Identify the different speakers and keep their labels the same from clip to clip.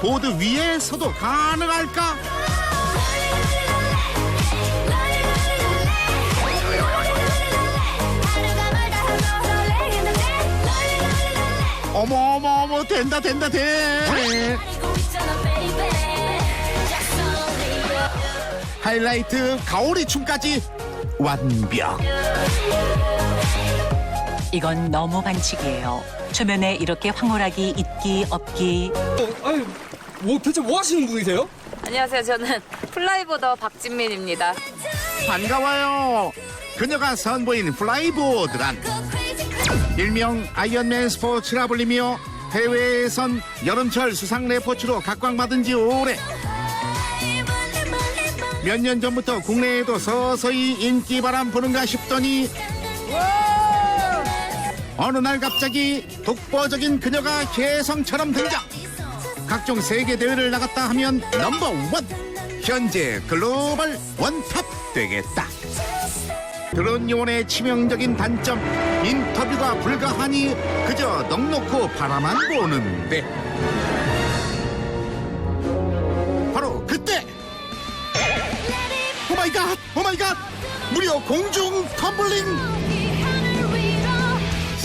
Speaker 1: 보드 위에서도 가능할까? 어머 어머 어머 된다 된다 돼 하이라이트 가오리 춤까지 완벽
Speaker 2: 이건 너무 반칙이에요. 초면에 이렇게 황홀하기 있기 없기
Speaker 3: 어, 아니, 뭐 대체 뭐 하시는 분이세요?
Speaker 4: 안녕하세요. 저는 플라이보더 박진민입니다.
Speaker 1: 반가워요 그녀가 선보인 플라이보드란 일명 아이언맨 스포츠라 불리며 해외에선 여름철 수상 레포츠로 각광받은 지 오래 몇 년 전부터 국내에도 서서히 인기 바람 부는가 싶더니 어느 날 갑자기 독보적인 그녀가 개성처럼 등장. 각종 세계 대회를 나갔다 하면 넘버 원 현재 글로벌 원탑 되겠다. 그런 요원의 치명적인 단점 인터뷰가 불가하니 그저 넉넉고 바라만 보는데. 바로 그때! 오마이갓 오마이갓! 무려 공중 텀블링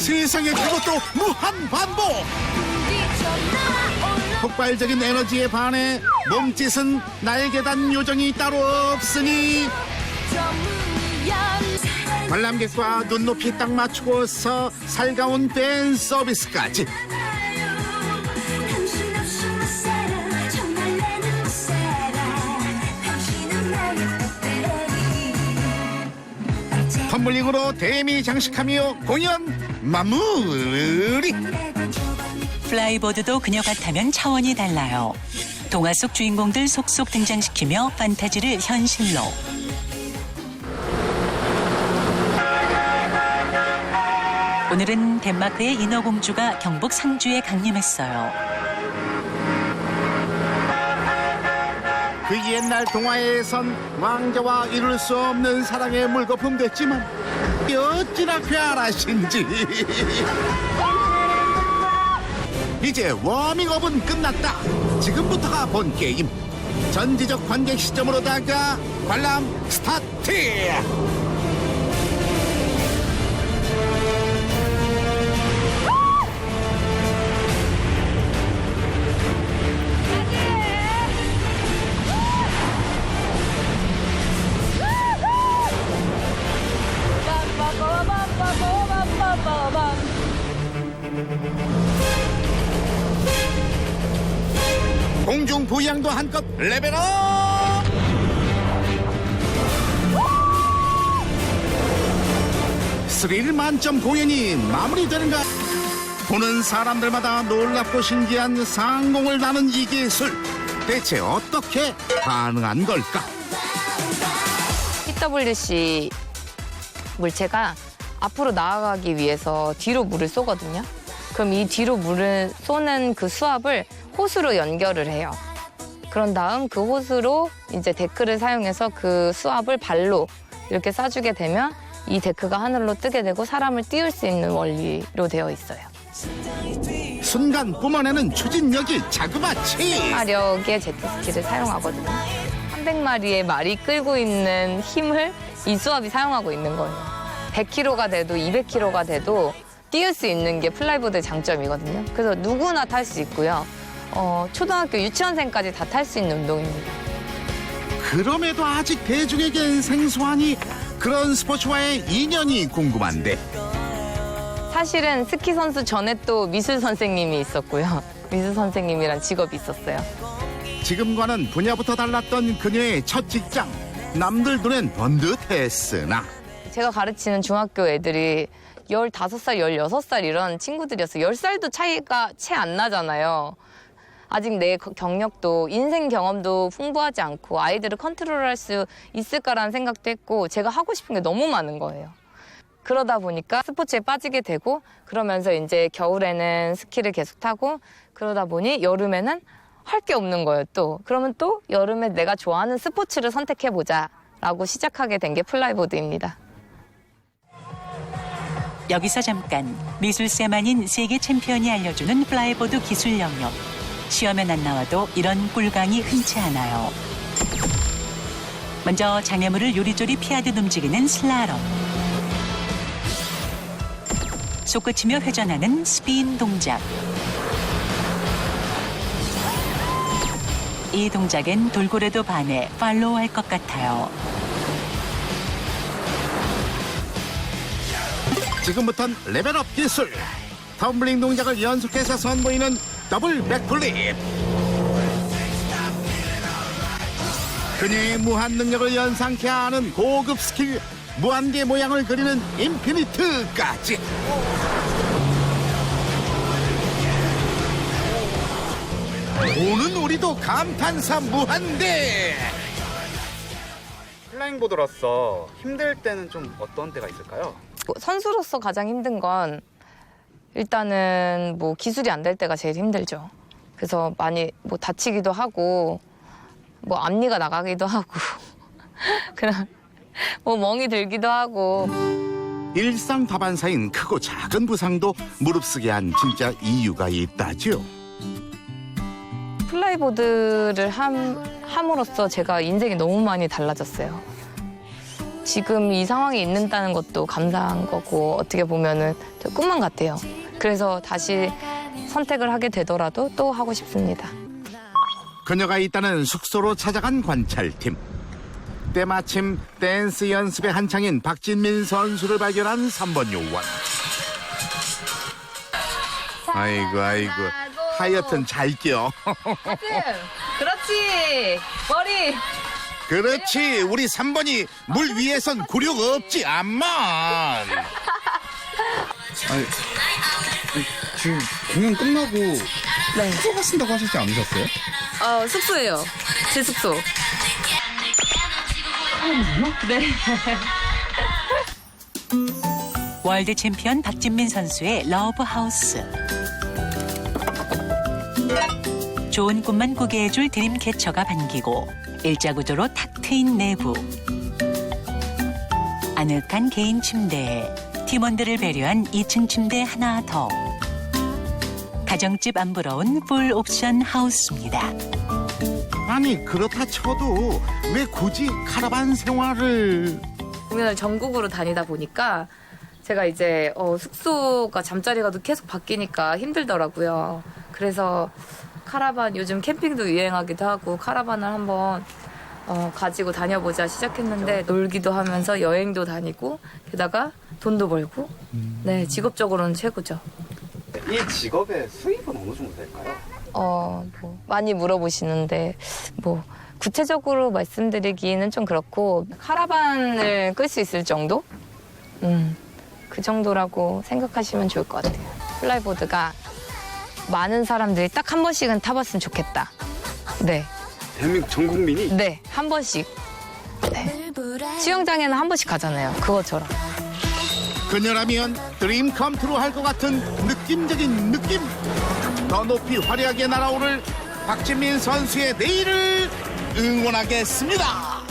Speaker 1: 세상에 그것도 무한 반복. 폭발적인 에너지에 반해 몸짓은 날개단 요정이 따로 없으니 관람객과 눈높이 딱 맞추고서 살가운 팬 서비스까지 텀블링으로 대미 장식하며 공연 마무리
Speaker 2: 플라이보드도 그녀 같다면 차원이 달라요. 동화 속 주인공들 속속 등장시키며 판타지를 현실로 오늘은 덴마크의 인어공주가 경북 상주에 강림했어요.
Speaker 1: 그 옛날 동화에선 왕자와 이룰 수 없는 사랑의 물거품 됐지만 어찌나 쾌활하신지. 이제 워밍업은 끝났다. 지금부터가 본 게임. 전지적 관객 시점으로다가 관람 스타트 공중 부양도 한껏 레벨업! 스릴 만점 공연이 마무리되는가? 보는 사람들마다 놀랍고 신기한 상공을 나는 이 기술. 대체 어떻게 가능한 걸까?
Speaker 4: PWC 물체가 앞으로 나아가기 위해서 뒤로 물을 쏘거든요. 그럼 이 뒤로 물을 쏘는 그 수압을 호스로 연결을 해요. 그런 다음 그 호스로 이제 데크를 사용해서 그 수압을 발로 이렇게 쏴주게 되면 이 데크가 하늘로 뜨게 되고 사람을 띄울 수 있는 원리로 되어 있어요.
Speaker 1: 순간 뿜어내는 추진력이 자그마치
Speaker 4: 마력의 제트스키를 사용하거든요. 300마리의 말이 끌고 있는 힘을 이 수압이 사용하고 있는 거예요. 100kg가 돼도 200kg가 돼도 띄울 수 있는 게 플라이보드의 장점이거든요. 그래서 누구나 탈 수 있고요. 어, 초등학교 유치원생까지 다 탈 수 있는 운동입니다.
Speaker 1: 그럼에도 아직 대중에겐 생소하니 그런 스포츠와의 인연이 궁금한데
Speaker 4: 사실은 스키 선수 전에 또 미술 선생님이 있었고요. 미술 선생님이란 직업이 있었어요.
Speaker 1: 지금과는 분야부터 달랐던 그녀의 첫 직장 남들 눈엔 번듯했으나
Speaker 4: 제가 가르치는 중학교 애들이 15살, 16살 이런 친구들이었어요. 10살도 차이가 채 안 나잖아요. 아직 내 거- 경력도 인생 경험도 풍부하지 않고 아이들을 컨트롤할 수 있을까라는 생각도 했고 제가 하고 싶은 게 너무 많은 거예요. 그러다 보니까 스포츠에 빠지게 되고 그러면서 이제 겨울에는 스키를 계속 타고 그러다 보니 여름에는 할 게 없는 거예요 또. 그러면 또 여름에 내가 좋아하는 스포츠를 선택해 보자라고 시작하게 된 게 플라이보드입니다.
Speaker 2: 여기서 잠깐 미술쌤 아닌 세계 챔피언이 알려주는 플라이보드 기술 영역 시험엔 안 나와도 이런 꿀강이 흔치 않아요. 먼저 장애물을 요리조리 피하듯 움직이는 슬라럼. 솟구치며 회전하는 스피인 동작. 이 동작엔 돌고래도 반해 팔로우할 것 같아요.
Speaker 1: 지금부턴 레벨업 기술. 텀블링 동작을 연속해서 선보이는 더블 백플립. 그녀의 무한 능력을 연상케 하는 고급 스킬 무한계 모양을 그리는 인피니트까지. 보는 우리도 감탄사 무한대.
Speaker 5: 플라잉보드로서 힘들 때는 좀 어떤 때가 있을까요?
Speaker 4: 뭐 선수로서 가장 힘든 건 일단은 뭐 기술이 안 될 때가 제일 힘들죠. 그래서 많이 뭐 다치기도 하고 뭐 앞니가 나가기도 하고 그런 뭐 멍이 들기도 하고
Speaker 1: 일상 다반사인 크고 작은 부상도 무릅쓰게 한 진짜 이유가 있다죠.
Speaker 4: 플라이보드를 함, 함으로써 제가 인생이 너무 많이 달라졌어요. 지금 이 상황에 있는다는 것도 감사한 거고 어떻게 보면은 저 꿈만 같아요. 그래서 다시 선택을 하게 되더라도 또 하고 싶습니다.
Speaker 1: 그녀가 있다는 숙소로 찾아간 관찰팀. 때마침 댄스 연습에 한창인 박진민 선수를 발견한 3번 요원. 아이고 아이고 하여튼 잘 껴.
Speaker 4: 그렇지 머리
Speaker 1: 그렇지 우리 3번이 물 위에선 굴욕 없지 암만.
Speaker 3: 아니, 지금 공연 끝나고
Speaker 4: 네.
Speaker 3: 숙소 가신다고 하시지 않으셨어요?
Speaker 4: 어 숙소예요 제 숙소
Speaker 2: 월드 챔피언 박진민 선수의 러브 하우스. 좋은 꿈만 꾸게 해줄 드림 캐쳐가 반기고 일자 구조로 탁 트인 내부. 아늑한 개인 침대에 팀원들을 배려한 2층 침대 하나 더. 가정집 안 부러운 풀 옵션 하우스입니다.
Speaker 1: 아니 그렇다 쳐도 왜 굳이 카라반 생활을?
Speaker 4: 공연을 전국으로 다니다 보니까 제가 이제 어, 숙소가 잠자리가 계속 바뀌니까 힘들더라고요. 그래서 카라반 요즘 캠핑도 유행하기도 하고 카라반을 한번 어, 가지고 다녀보자 시작했는데 놀기도 하면서 여행도 다니고 게다가 돈도 벌고 네 직업적으로는 최고죠.
Speaker 5: 이 직업의 수입은 어느 정도 될까요?
Speaker 4: 어, 뭐 많이 물어보시는데 뭐 구체적으로 말씀드리기는 좀 그렇고 카라반을 끌 수 있을 정도? 음, 그 정도라고 생각하시면 좋을 것 같아요. 플라이보드가 많은 사람들이 딱 한 번씩은 타봤으면 좋겠다. 네,
Speaker 5: 대한민국 전 국민이
Speaker 4: 네, 한 번씩. 네. 수영장에는 한 번씩 가잖아요. 그것처럼.
Speaker 1: 그녀라면 드림 컴트로 할 것 같은 느낌적인 느낌 더 높이 화려하게 날아오를 박진민 선수의 내일을 응원하겠습니다.